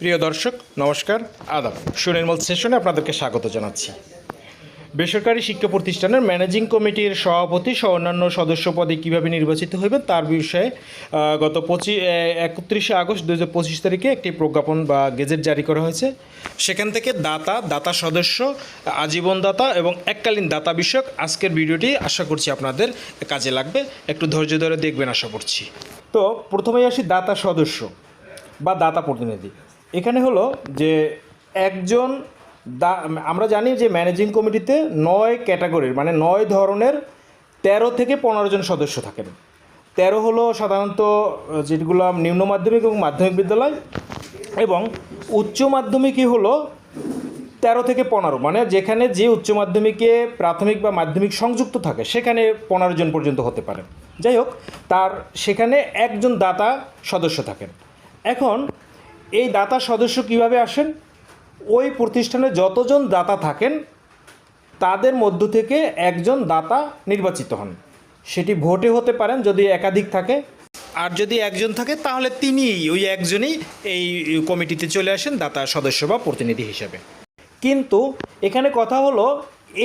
প্রিয় দর্শক, নমস্কার, আদাব। সুনির্মল সেশনে আপনাদেরকে স্বাগত জানাচ্ছি। বেসরকারি শিক্ষা প্রতিষ্ঠানের ম্যানেজিং কমিটির সভাপতি সহ অন্যান্য সদস্য পদে কীভাবে নির্বাচিত হইবেন তার বিষয়ে গত পঁচি একত্রিশে আগস্ট দু হাজার পঁচিশ তারিখে একটি প্রজ্ঞাপন বা গেজেট জারি করা হয়েছে। সেখান থেকে দাতা দাতা সদস্য, আজীবন দাতা এবং এককালীন দাতা বিষয়ক আজকের ভিডিওটি আশা করছি আপনাদের কাজে লাগবে। একটু ধৈর্য ধরে দেখবেন আশা করছি। তো প্রথমেই আসি দাতা সদস্য বা দাতা প্রতিনিধি। এখানে হলো যে একজন দা, আমরা জানি যে ম্যানেজিং কমিটিতে নয় ক্যাটাগরির মানে নয় ধরনের তেরো থেকে পনেরো জন সদস্য থাকেন। তেরো হলো সাধারণত যেগুলো নিম্ন মাধ্যমিক এবং মাধ্যমিক বিদ্যালয় এবং উচ্চ মাধ্যমিকই হলো তেরো থেকে পনেরো মানে যেখানে যে উচ্চ মাধ্যমিকে প্রাথমিক বা মাধ্যমিক সংযুক্ত থাকে, সেখানে পনেরো জন পর্যন্ত হতে পারে। যাই হোক, তার সেখানে একজন দাতা সদস্য থাকেন। এখন এই দাতা সদস্য কীভাবে আসেন? ওই প্রতিষ্ঠানে যতজন দাতা থাকেন, তাদের মধ্য থেকে একজন দাতা নির্বাচিত হন। সেটি ভোটে হতে পারেন যদি একাধিক থাকে। আর যদি একজন থাকে, তাহলে তিনি ওই একজনই এই কমিটিতে চলে আসেন দাতা সদস্য বা প্রতিনিধি হিসেবে। কিন্তু এখানে কথা হলো,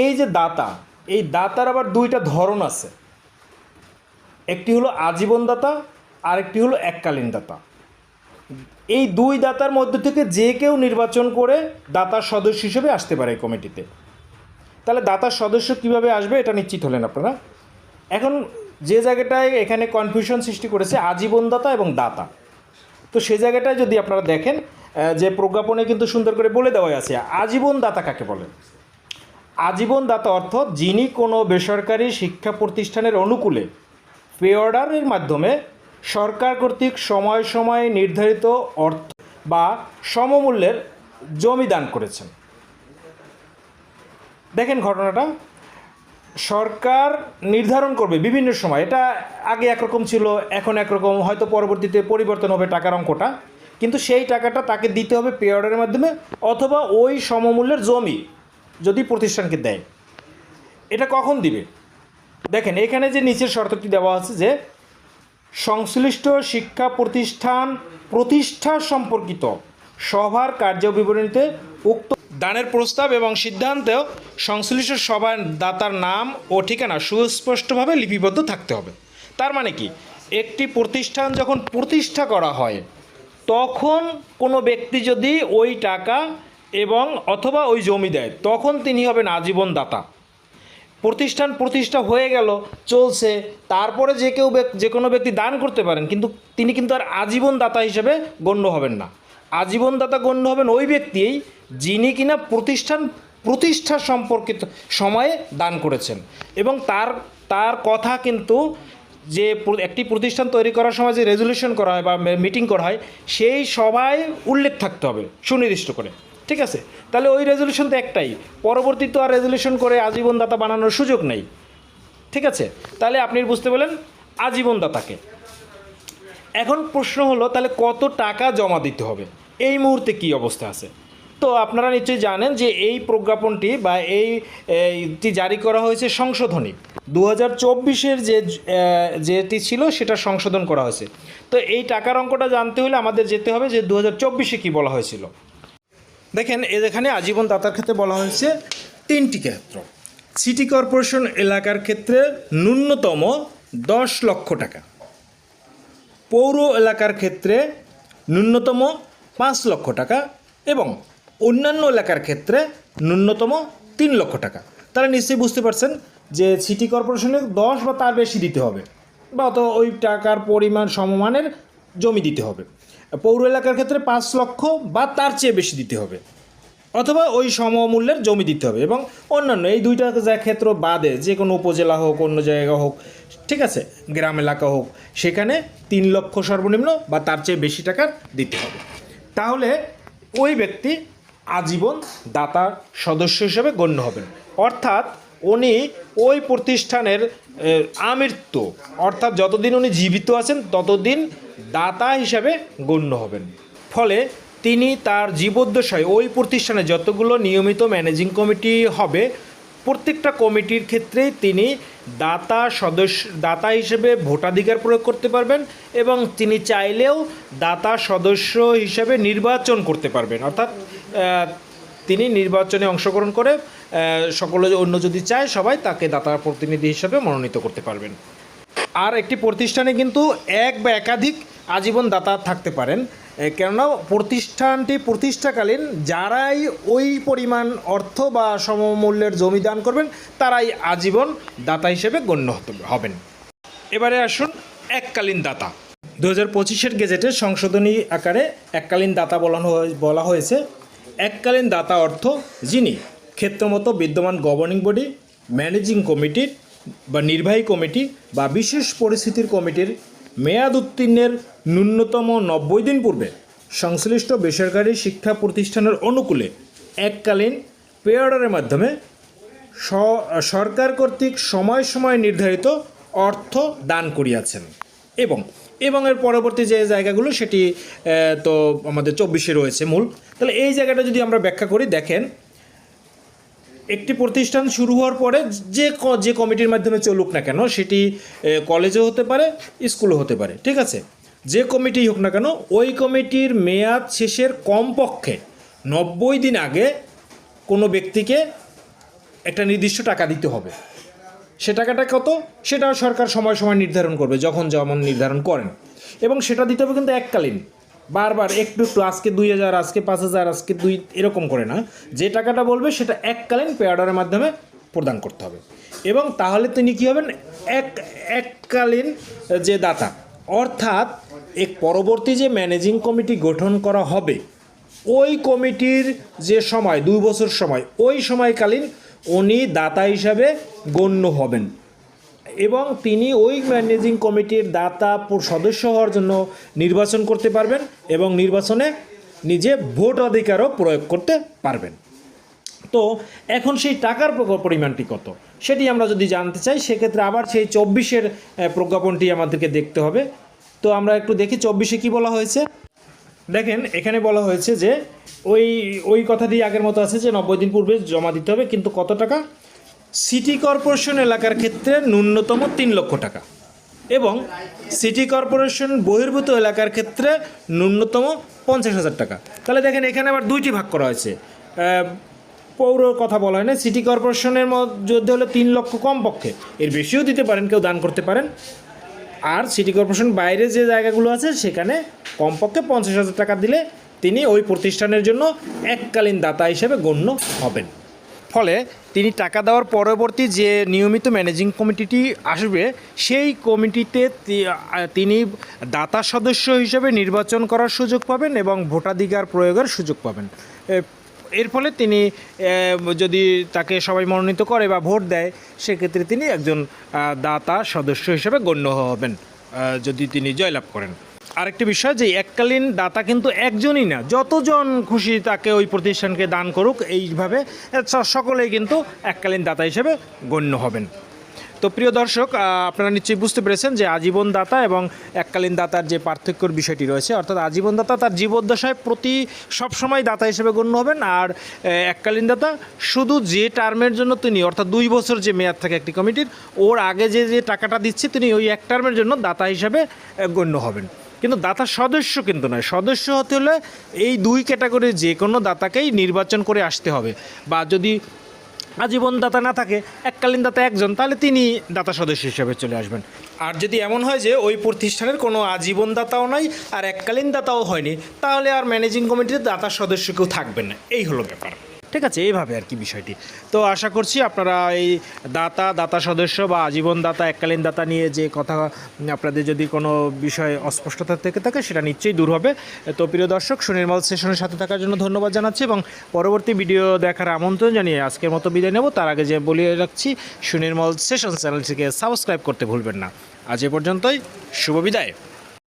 এই যে দাতা, এই দাতার আবার দুইটা ধরন আছে। একটি হলো আজীবন দাতা, আরেকটি হলো এককালীন দাতা। এই দুই দাতার মধ্য থেকে যে কেউ নির্বাচন করে দাতার সদস্য হিসেবে আসতে পারে কমিটিতে। তাহলে দাতার সদস্য কীভাবে আসবে এটা নিশ্চিত হলেন আপনারা। এখন যে জায়গাটায় এখানে কনফিউশন সৃষ্টি করেছে আজীবন দাতা এবং দাতা। তো সে জায়গাটায় যদি আপনারা দেখেন যে প্রজ্ঞাপনে কিন্তু সুন্দর করে বলে দেওয়া আছে, আজীবন দাতা কাকে বলে আজীবন দাতা অর্থ যিনি কোনো বেসরকারি শিক্ষা প্রতিষ্ঠানের অনুকূলে পে অর্ডারের মাধ্যমে সরকার কর্তৃক সময় সময়ে নির্ধারিত অর্থ বা সমমূল্যের জমি দান করেছেন। দেখেন ঘটনাটা। সরকার নির্ধারণ করবে বিভিন্ন সময়। এটা আগে একরকম ছিল, এখন একরকম। হয়তো পরবর্তীতে পরিবর্তন হবে টাকার অঙ্কটা। কিন্তু সেই টাকাটা তাকে দিতে হবে পে অর্ডারের মাধ্যমে অথবা ওই সমমূল্যের জমি যদি প্রতিষ্ঠানকে দেয়। এটা কখন দিবে? দেখেন, এখানে যে নিচের শর্তটি দেওয়া আছে যে সংশ্লিষ্ট শিক্ষা প্রতিষ্ঠান প্রতিষ্ঠা সম্পর্কিত সভার কার্যবিবরণীতে উক্ত দানের প্রস্তাব এবং সিদ্ধান্তেও সংশ্লিষ্ট সভার দাতার নাম ও ঠিকানা সুস্পষ্টভাবে লিপিবদ্ধ থাকতে হবে। তার মানে কি? একটি প্রতিষ্ঠান যখন প্রতিষ্ঠা করা হয়, তখন কোনো ব্যক্তি যদি ওই টাকা এবং অথবা ওই জমি দেয়, তখন তিনি হবেন আজীবন দাতা। প্রতিষ্ঠান প্রতিষ্ঠা হয়ে গেল, চলছে। তারপরে যে কেউ যে কোনো ব্যক্তি দান করতে পারেন, কিন্তু তিনি কিন্তু আর আজীবন দাতা হিসেবে গণ্য হবেন না। আজীবন দাতা গণ্য হবেন ওই ব্যক্তিই যিনি কিনা প্রতিষ্ঠান, প্রতিষ্ঠা সম্পর্কিত সময়ে দান করেছেন। এবং তার তার কথা কিন্তু যে একটি প্রতিষ্ঠান তৈরি করার সময় যে রেজলিউশন করা হয় বা মিটিং করা হয়, সেই সভায় উল্লেখ থাকতে হবে, সুনির্দিষ্ট করে। ঠিক আছে? তাহলে ওই রেজলিউশন তো একটাই। পরবর্তী তো আর রেজলিউশন করে আজীবন দাতা বানানোর সুযোগ নেই। ঠিক আছে? তাহলে আপনি বুঝতে পারলেন আজীবন দাতাকে এখন প্রশ্ন হলো, তাহলে কত টাকা জমা দিতে হবে? এই মুহূর্তে কি অবস্থা আছে? তো আপনারা নিশ্চয়ই জানেন যে এই প্রজ্ঞাপনটি বা এই, এইটি জারি করা হয়েছে সংশোধনী। দু হাজার চব্বিশের যে যেটি ছিল সেটা সংশোধন করা হয়েছে। তো এই টাকার অঙ্কটা জানতে হলে আমাদের যেতে হবে যে দু হাজার চব্বিশে কী বলা হয়েছিল। দেখেন এখানে আজীবন দাতার ক্ষেত্রে বলা হয়েছে, তিনটি ক্ষেত্র। সিটি কর্পোরেশন এলাকার ক্ষেত্রে ন্যূনতম দশ লক্ষ টাকা। পৌর এলাকার ক্ষেত্রে ন্যূনতম পাঁচ লক্ষ টাকা এবং অন্যান্য এলাকার ক্ষেত্রে ন্যূনতম তিন লক্ষ টাকা। তারা নিশ্চয়ই বুঝতে পারছেন যে সিটি কর্পোরেশনে দশ বা তার বেশি দিতে হবে বা অত ওই টাকার পরিমাণ সমমানের জমি দিতে হবে। পৌর এলাকার ক্ষেত্রে পাঁচ লক্ষ বা তার চেয়ে বেশি দিতে হবে। অথবা ওই সমমূল্যের জমি দিতে হবে এবং অন্যান্য এই দুইটা যা ক্ষেত্র বাদে যে কোনো উপজেলা হোক, অন্য জায়গা হোক, ঠিক আছে, গ্রাম এলাকা হোক, সেখানে তিন লক্ষ সর্বনিম্ন বা তার চেয়ে বেশি টাকা দিতে হবে। তাহলে ওই ব্যক্তি আজীবন দাতার সদস্য হিসেবে গণ্য হবেন। অর্থাৎ উনি ওই প্রতিষ্ঠানের আমৃত্যু। অর্থাৎ যতদিন উনি জীবিত আছেন, ততদিন দাতা হিসাবে গণ্য হবেন। ফলে তিনি তার জীবদ্দশায় ওই প্রতিষ্ঠানে যতগুলো নিয়মিত ম্যানেজিং কমিটি হবে, প্রত্যেকটা কমিটির ক্ষেত্রেই তিনি দাতা সদস্য, দাতা হিসেবে ভোটাধিকার প্রয়োগ করতে পারবেন এবং তিনি চাইলেও দাতা সদস্য হিসেবে নির্বাচন করতে পারবেন। অর্থাৎ তিনি নির্বাচনে অংশগ্রহণ করে সকলে অন্য যদি চায় সবাই তাকে দাতা প্রতিনিধি হিসেবে মনোনীত করতে পারবেন। আর একটি প্রতিষ্ঠানে কিন্তু এক বা একাধিক আজীবন দাতা থাকতে পারেন। কেননা প্রতিষ্ঠানটি প্রতিষ্ঠাকালীন যারাই ওই পরিমাণ অর্থ বা সমমূল্যের জমি দান করবেন, তারাই আজীবন দাতা হিসেবে গণ্য হবেন। এবারে আসুন এককালীন দাতা। দু হাজার পঁচিশের গেজেটে সংশোধনী আকারে এককালীন দাতা বলানো বলা হয়েছে। এককালীন দাতা অর্থ যিনি ক্ষেত্রমতো বিদ্যমান গভর্নিং বডি ম্যানেজিং কমিটির বা নির্বাহী কমিটি বা বিশেষ পরিস্থিতির কমিটির মেয়াদ উত্তীর্ণের ন্যূনতম নব্বই দিন পূর্বে সংশ্লিষ্ট বেসরকারি শিক্ষা প্রতিষ্ঠানের অনুকূলে এককালীন পে অর্ডারের মাধ্যমে সরকার কর্তৃক সময় সময় নির্ধারিত অর্থ দান করিয়াছেন। এবং এবং এর পরবর্তী যে জায়গাগুলো সেটি তো আমাদের চব্বিশে রয়েছে মূল। তাহলে এই জায়গাটা যদি আমরা ব্যাখ্যা করি, দেখেন, একটি প্রতিষ্ঠান শুরু হওয়ার পরে যে যে কমিটির মাধ্যমে চলুক না কেন, সেটি কলেজও হতে পারে, স্কুলও হতে পারে, ঠিক আছে? যে কমিটি হোক না কেন, ওই কমিটির মেয়াদ শেষের কমপক্ষে নব্বই দিন আগে কোনো ব্যক্তিকে একটা নির্দিষ্ট টাকা দিতে হবে। সে টাকাটা কত? সেটাও সরকার সময় সময় নির্ধারণ করবে, যখন যেমন নির্ধারণ করেন। এবং সেটা দিতে হবে কিন্তু এককালীন। বারবার একটু একটু, আজকে দুই হাজার, আজকে পাঁচ হাজার, আজকে দুই, এরকম করে না। যে টাকাটা বলবে, সেটা এককালীন পে অর্ডারের মাধ্যমে প্রদান করতে হবে। এবং তাহলে তিনি কী হবেন? এক, এককালীন যে দাতা। অর্থাৎ এক পরবর্তী যে ম্যানেজিং কমিটি গঠন করা হবে, ওই কমিটির যে সময়, দুই বছর সময়, ওই সময়কালীন উনি দাতা হিসাবে গণ্য হবেন। এবং তিনি ওই ম্যানেজিং কমিটির দাতা সদস্য হওয়ার জন্য নির্বাচন করতে পারবেন এবং নির্বাচনে নিজে ভোট অধিকারও প্রয়োগ করতে পারবেন। তো এখন সেই টাকার পরিমাণটি কত? সেটি আমরা যদি জানতে চাই, সেক্ষেত্রে আবার সেই চব্বিশের প্রজ্ঞাপনটি আমাদেরকে দেখতে হবে। তো আমরা একটু দেখি চব্বিশে কি বলা হয়েছে। দেখেন, এখানে বলা হয়েছে যে ওই ওই কথাটি আগের মতো আছে যে নব্বই দিন পূর্বে জমা দিতে হবে, কিন্তু কত টাকা? সিটি কর্পোরেশন এলাকার ক্ষেত্রে ন্যূনতম তিন লক্ষ টাকা এবং সিটি কর্পোরেশন বহির্ভূত এলাকার ক্ষেত্রে ন্যূনতম পঞ্চাশ হাজার টাকা। তাহলে দেখেন, এখানে আবার দুইটি ভাগ করা হয়েছে। পৌর কথা বলা হয় না, সিটি কর্পোরেশনের মধ্যে হলে তিন লক্ষ কম পক্ষে এর বেশিও দিতে পারেন, কেউ দান করতে পারেন। আর সিটি কর্পোরেশন বাইরে যে জায়গাগুলো আছে, সেখানে কমপক্ষে পঞ্চাশ হাজার টাকা দিলে তিনি ওই প্রতিষ্ঠানের জন্য এককালীন দাতা হিসেবে গণ্য হবেন। ফলে তিনি টাকা দেওয়ার পরবর্তী যে নিয়মিত ম্যানেজিং কমিটিটি আসবে, সেই কমিটিতে তিনি দাতা সদস্য হিসেবে নির্বাচন করার সুযোগ পাবেন এবং ভোটাধিকার প্রয়োগের সুযোগ পাবেন। এর ফলে তিনি যদি তাকে সবাই মনোনীত করে বা ভোট দেয়, সেক্ষেত্রে তিনি একজন দাতা সদস্য হিসেবে গণ্য হবেন যদি তিনি জয়লাভ করেন। আরেকটি বিষয় যে, এককালীন দাতা কিন্তু একজনই না, যতজন খুশি তাকে ওই প্রতিষ্ঠানকে দান করুক, এইভাবে সকলেই কিন্তু এককালীন দাতা হিসেবে গণ্য হবেন। তো প্রিয় দর্শক আপনারা নিশ্চয়ই বুঝতে পেরেছেন যে আজীবন দাতা এবং এককালীন দাতার যে পার্থক্যর বিষয়টি রয়েছে, অর্থাৎ আজীবন দাতা তার জীবদ্দশায় প্রতি সবসময় দাতা হিসেবে গণ্য হবেন আর এককালীন দাতা শুধু যে টার্মের জন্য তিনি, অর্থাৎ দুই বছর যে মেয়াদ থাকে একটি কমিটির, ওর আগে যে যে টাকাটা দিচ্ছে তিনি ওই এক টার্মের জন্য দাতা হিসেবে গণ্য হবেন। কিন্তু দাতা সদস্য কিন্তু নয়, সদস্য হতে হলে এই দুই ক্যাটাগরির যে কোনো দাতাকেই নির্বাচন করে আসতে হবে। বা যদি আজীবন দাতা না থাকে, এককালীন দাতা একজন, তাহলে তিনি দাতা সদস্য হিসেবে চলে আসবেন। আর যদি এমন হয় যে ওই প্রতিষ্ঠানের কোনো আজীবন দাতাও নাই আর এককালীন দাতাও হয়নি, তাহলে আর ম্যানেজিং কমিটির দাতা সদস্য কেউ থাকবেন না। এই হলো ব্যাপার। ঠিক আছে, এইভাবে আর কি বিষয়টি। তো আশা করছি আপনারা এই দাতা দাতা সদস্য বা আজীবন দাতা, এককালীন দাতা নিয়ে যে কথা আপনাদের যদি কোনো বিষয়ে অস্পষ্টতা থেকে থাকে, সেটা নিশ্চয়ই দূর হবে। তো প্রিয় দর্শক, সুনির্মল সেশনের সাথে থাকার জন্য ধন্যবাদ জানাচ্ছি এবং পরবর্তী ভিডিও দেখার আমন্ত্রণ জানিয়ে আজকের মতো বিদায় নেব। তার আগে যে বলিয়ে রাখছি, সুনির্মল সেশন চ্যানেলটিকে সাবস্ক্রাইব করতে ভুলবেন না। আজ এ পর্যন্তই, শুভ বিদায়।